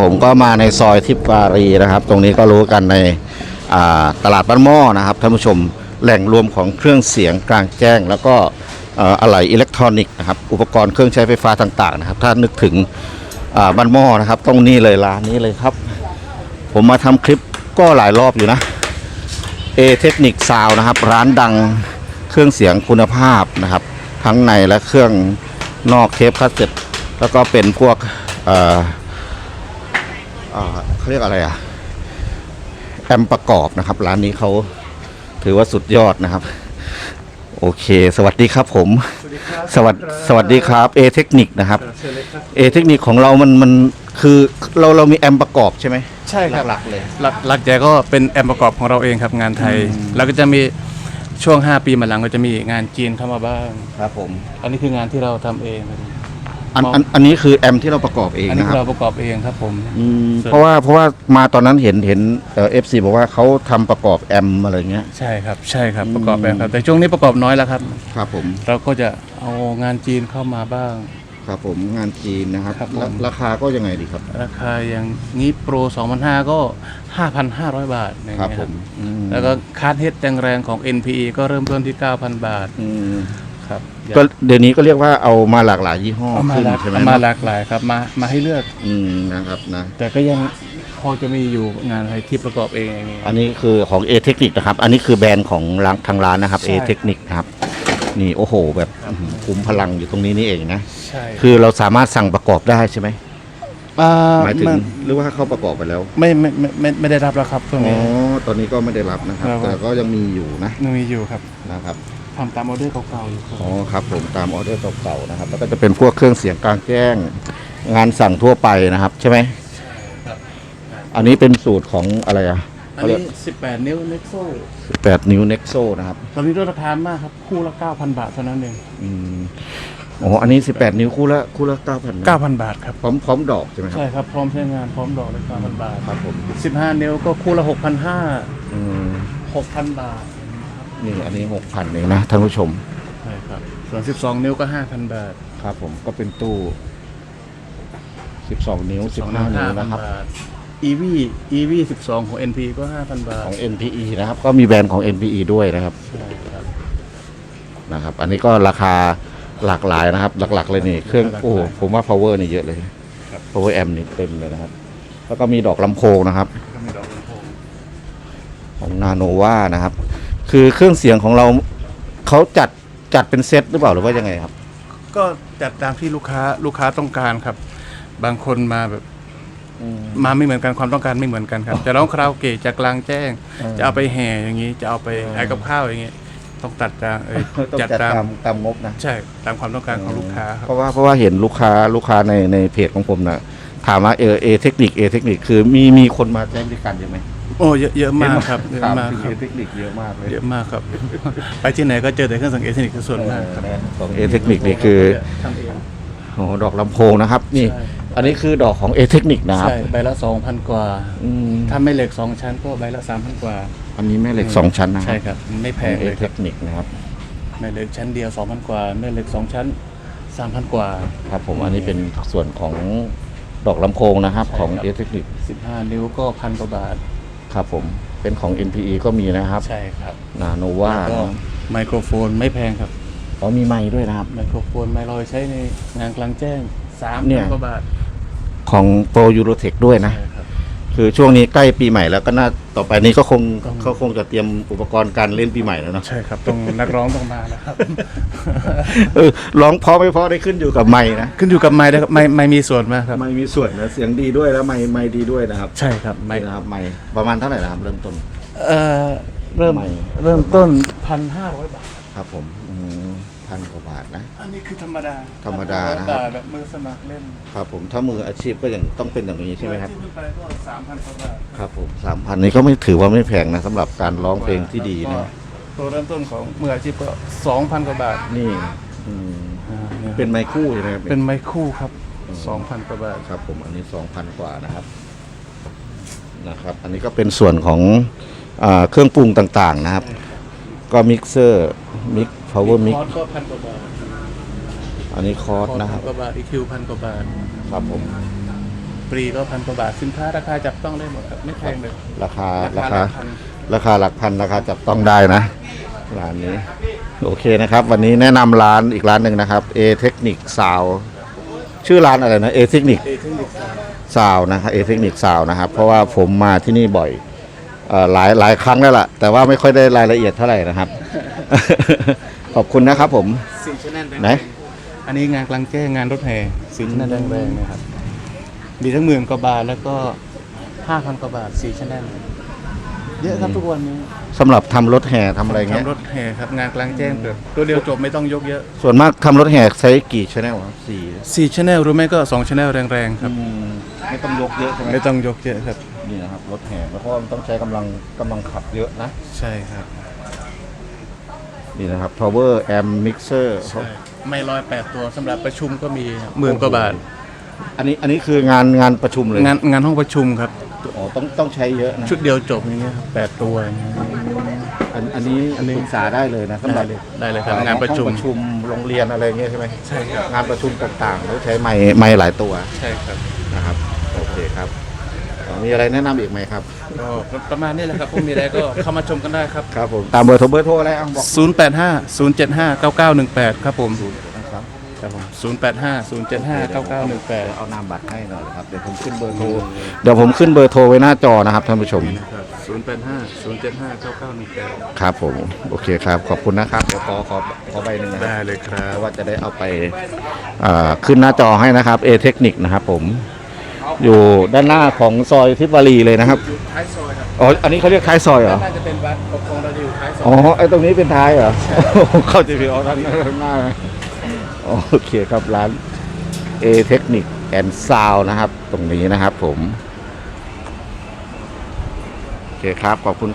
ผมก็มาในซอยทิพวารีนะครับ ตรงนี้ก็รู้กันในตลาดบ้านหม้อนะครับท่านผู้ชมแหล่งรวมของเครื่องเสียงกลางแจ้ง แล้วก็ออะไหล่อิเล็กทรอนิกส์นะครับอุปกรณ์เครื่องใช้ไฟฟ้าต่างๆนะครับ ถ้านึกถึงบ้านหม้อนะครับตรงนี้เลยร้านนี้เลยครับ ผมมาทำคลิปก็หลายรอบอยู่นะเอเทคนิคซาวนะครับ ร้านดังเครื่องเสียงคุณภาพนะครับ ทั้งในและเครื่องนอกเทปคาสเซ็ตแล้วก็เป็นพวกเอ่อ เขาเรียกอะไรอะแอมประกอบนะครับ ร้านนี้เขาถือว่าสุดยอดนะครับ โอเค สวัสดีครับผม สวัสดีครับสวัสสวัสดีครับเอเทคนิคนะครับเชิญเลยครับเอเทคนิคของเรามันมันคือเราเรามีแอมประกอบใช่ไหมใช่ครับหลักๆเลยหลักหลักใหญ่ก็เป็นแอมประกอบของเราเองครับงานไทย แล้วก็จะมีช่วง 5 ปีมาหลังก็จะมีงานจีนเข้ามาบ้างครับผม อันนี้คืองานที่เราทำเองครับ อันอันอันนี้คือแอมที่เราประกอบเองอันนี้นะคคือรับเราประกอบเองครับผมอืมส่วนเพราะว่าเพราะว่ามาตอนนั้นเห็นเห็นเอ่อฟซีบอกว่าเขาทำประกอบแอมอะไรเงี้ย ใช่ครับ ใช่ครับอืมประกอบเองครับ แต่ช่วงนี้ประกอบน้อยแล้วครับ ครับผม เราก็จะเอางานจีนเข้ามาบ้าง ครับผมงานจีนนะครับครับผมแล้วราคาก็ยังไงดีครับ ราคาอย่างนี้โปร 2,500 ก็ 5,500 บาทอย่างครับเงี้ยผมอืมแล้วก็คาร์ดเฮดแรงๆของ NPE ก็เริ่มต้นที่ 9,000 บาท อืม ครับก็เดี๋ยวนี้ก็เรียกว่าเอามาหลากหลายยี่ห้อเอามาขึ้นหลากใช่ไหมเอามาหลากหลายครับมามาให้เลือก อืมนะครับนะแต่ก็ยังพอจะมีอยู่งานอะไรที่ประกอบเองอย่างเงี้ย อันนี้คือของเอเทคนิคนะครับ อันนี้คือแบรนด์ของร้านทางร้านนะครับใช่ เอเทคนิคนะครับ นี่โอ้โห แบบอื้อหือคุ้มพลังอยู่ตรงนี้นี่เองนะ ใช่คือเราสามารถสั่งประกอบได้ใช่ไหมอ่หมายถึงนหรือว่าเขาประกอบไปแล้ว ไม่ไม่ไม่ไม่ไม่ได้รับแล้วครับตรงอ๋อ นี้ ตอนนี้ก็ไม่ได้รับนะครับ ครับ แต่ก็ยังมีอยู่นะ ยังมีอยู่ครับ นะครับ ทำตามออเดอร์เก่าๆอยู่ครับอ๋อครับผมตามออเดอร์เก่าๆนะครับแล้วก็จะเป็นพวกเครื่องเสียงกลางแจ้งงานสั่งทั่วไปนะครับ ใช่ไหมอันนี้เป็นสูตรของอะไรอะอันนี้ 18 นิ้วเน็กโซ่แปดนิ้วเน็กโซนะครับตอนนี้ลดราคามากครับ คู่ละ 9,000 บาทเท่านั้นเองอืมอ๋ออันนี้สิบแปดนิ้วคู่ละคู่ละเก้าพัน9,000 บาทครับพร้อมพร้อมดอกใช่ไหมครับใช่ครับ พร้อมใช้งานพร้อมดอกเลย9,000 บาทครับผม15 นิ้วก็คู่ละ 6,500 อืม6,000 บาท นี่อันนี้หกพันเองนะท่านผู้ชมใช่ครับส่วน12นิ้วก็5,000บาทครับ ผมก็เป็นตู้สิบสองนิ้วสิบห้านิ้วนะครับ EV EV 12ของ NP ก็5,000บาท ของ NPE นะครับ ก็มีแบรนด์ของ NPE ด้วยนะครับใช่ครับนะครับ อันนี้ก็ราคาหลากหลายนะครับ หลัก ๆ เลยนี่เครื่องหลากหลายโอ้ผมว่า power นี่เยอะเลยครับ power amp นี่เต็มเลยนะครับ แล้วก็มีดอกลำโพงนะครับก็มีดอกลำโพงของนาโนวานะครับ คือเครื่องเสียงของเราเขาจัดจัดเป็นเซตหรือเปล่าหรือว่ายังไงครับ ก็จัดตามที่ลูกค้าลูกค้าต้องการครับ บางคนมาแบบมาไม่เหมือนกันความต้องการไม่เหมือนกันครับ จะร้องคาราโอเกะจะกลางแจ้งอืมจะเอาไปแห่อย่างนี้ จะเอาไปอืมขายกับข้าวอย่างนี้ต้องตัดตามเอ่ยต้องจัดจัดตามตามตามงบนะใช่ตามความต้องการของลูกค้าครับเพราะว่าเพราะว่าเห็นลูกค้าลูกค้าในในเพจของผมนะถามว่าเออเอเทคนิคเอเทคนิคคือมีมีคนมาใช้บริการเยอะไหม โอ้เยอะเยอะมากครับเยอะมากถคถึรังบเอเทคนิคเยอะมากเลยเยอะมากครับ ไปที่ไหนก็เจอแต่เครื่องสังเกตเทคนิคส่วนมากครับของเอเทคนิคนี่คือทำเองโอ้โหดอกลำโพงนะครับนี่ใช่อันนี้คือดอกของเอเทคนิคนะครับ ใช่ ใบละ2,000กว่าอืมถ้าไม่เหล็กสองชั้นก็ใบละ3,000กว่า อันนี้แม่เหล็กสองชั้นนะใช่ครับ ไม่แพงเอเลยเทครับคนิคนะครับแม่เหล็กชั้นเดียว2,000กว่าแม่เหล็ก2ชั้น3,000กว่า ครับผมอันนี้เป็นส่วนของดอกลำโพงนะครับใช่ของครับเอเทคนิค15นิ้วก็พันกว่าบาท ครับผมเป็นของ NPE ก็มีนะครับใช่ครับนาโนวาแล้วก็ไมโครโฟนไม่แพงครับอ๋อมีไม้ด้วยนะครับ ไมโครโฟนไมลอยใช้ในงานกลางแจ้งเนี่ย3,000กว่าบาทของโปรยูโรเทคด้วยนะ ใช่ ครับคือช่วงนี้ใกล้ปีใหม่แล้วก็น่าต่อไปนี้ก็คงต้องเขาคงจะเตรียมอุปกรณ์การเล่นปีใหม่แล้วเนาะใช่ครับต้องนักร้องต้องมาแล้วครับเออร้องเพราะไม่เพราะได้ขึ้นอยู่กับไม้นะขึ้นอยู่กับไม้นะครับไม้ไม้มีส่วนมากครับไม้มีส่วนนะเสียงดีด้วยแล้วไม้ไม้ดีด้วยนะครับ ใช่ครับไม้ไม่นะครับไม้ประมาณเท่าไหร่นะครับเริ่มต้นเอ่อเริ่มไมค์เริ่มต้นพันห้าร้อยบาทครับผม พันกว่าบาทนะ อันนี้คือธรรมดาธรรมดานะครับธมแบบมือสมัครเล่นครับผมถ้ามืออาชีพก็อย่างต้องเป็นอย่างนี้ใช่ไหมครับ ที่ขึ้นไปก็สามพันกว่าบาทครับผมสามพันนี้ก็ไม่ถือว่าไม่แพงนะสำหรับการร้องเพลงที่ดีนะ ตัวเริ่มต้นของมืออาชีพก็สองพันกว่าบาทนี่อืมอ่าเนี่ยเป็นไม้คู่ใช่ไหมครับเป็นไม้คู่ครับสองพันกว่าบาท ครับ ผมอันนี้สองพันกว่านะครับนะครับ อันนี้ก็เป็นส่วนของอาเครื่องปรุงต่างๆนะครับ ก็มิกเซอร์มิก พาวเวอร์มิกคอร์สก็พันกว่าบาทอันนี้คอร์สคอร์สนะคพัรันบกว่าบาทอีคิวพันกว่าบาทครับผมปรีก็พันกว่าบาทสินค้าราคาจับต้องได้หมดครับไม่แพงเลยราคาราราคาคาราคาหลักพันราคาจับต้องได้นะ ร้านนี้ โอเคนะครับ วันนี้แนะนำร้านอีกร้านหนึ่งนะครับ A Technic Sound ชื่อร้านอะไรนะ A Technic เอเทคนิคซาวนะครับเอเทคนิคซาวนะครับ เพราะว่าผมมาที่นี่บ่อยเอ่อหลายหลายครั้งแล้วล่ะ แต่ว่าไม่ค่อยได้รายละเอียดเท่าไหร่นะครับ ขอบคุณนะครับผมสีชแนลแดงไหนอันนี้งานกลางแจ้งงานรถแห่สีชแนลแดงแรงนะครับมีทั้งหมื่นกว่าบาทแล้วก็ห้าพันกว่าบาทสีชแนลเยอะครับทุกวันนี้สำหรับทำรถแห่ทำอะไรเงี้ยทำรถแห่ครับงานกลางแจ้งแบบตัวเดียวจบไม่ต้องยกเยอะ ส่วนมากทำรถแห่ใช้กี่ชแนลครับสี่สี่ชแนลรู้ไหมก็สองชแนลแรงๆครับไม่ต้องยกเยอะใช่ไหมไม่ต้องยกเยอะครับนี่นะครับรถแห่เพราะว่ามันต้องใช้กำลังกำลังขับเยอะนะ ใช่ครับ นี่นะครับ power amp mixer ไม่ร้อยแปดตัวสำหรับประชุมก็มีหมื่นกว่าบาทอันนี้อันนี้คืองานงานประชุมเลยงานงานห้องประชุมครับ อ๋อต้องต้องใช้เยอะนะชุดเดียวจบอย่างเงี้ยครับแปดตัวอย่างเงี้ย อันอันนี้อันนี้ปรึกษาได้เลยนะสำหรับได้เลยได้เลยครับงานประชุม ห้อประชุมโรงเรียนอะไรเงี้ยใช่ไหมใช่ครับงานประชุมต่างๆต้องใช้ไม้ไม้หลายตัวใช่ครับ นะครับโอเคครับ มีอะไรแนะนำอีกไหมครับ ก็ประมาณนี้แหละครับพวกมีอะไรก็เข้ามาชมกันได้ครับ ครับผมตามเบอร์โทรเบอร์โทรอะไรอะบอก085 075 9918 ครับผม นะครับครับผม085 075 9918 เอานามบัตรให้หน่อยนะครับเดี๋ยวผมขึ้นเบอร์โทรเดี๋ยวผมขึ้นเบอร์โทรไว้หน้าจอนะครับท่านผู้ชมนะครับ085 075 9918 ครับผมโอเคครับ ขอบคุณนะครับเดี๋ยวขอขอขอใบหนึ่งนะคได้รับเลยครัเพบ ราะว่าจะได้เอาไปอ่าขึ้นหน้าจอให้นะครับเอเทคนิคนะครับผม อยู่ด้านหน้าของซอยทิพวารีเลยนะครับท้ายซอยครับอ๋ออันนี้เขาเรียกท้ายซอยเหรอน่าจะเป็นวัดปกครองเราจะอยู่ท้ายซอยอ๋อไอ้ตรงนี้เป็นท้ายเหรอเข้าใจผิดเอาด้านหน้าข้างหน้านะโอเคครับร้าน A Technic and Sound นะครับ ตรงนี้นะครับผม โอเคครับ ขอบคุณ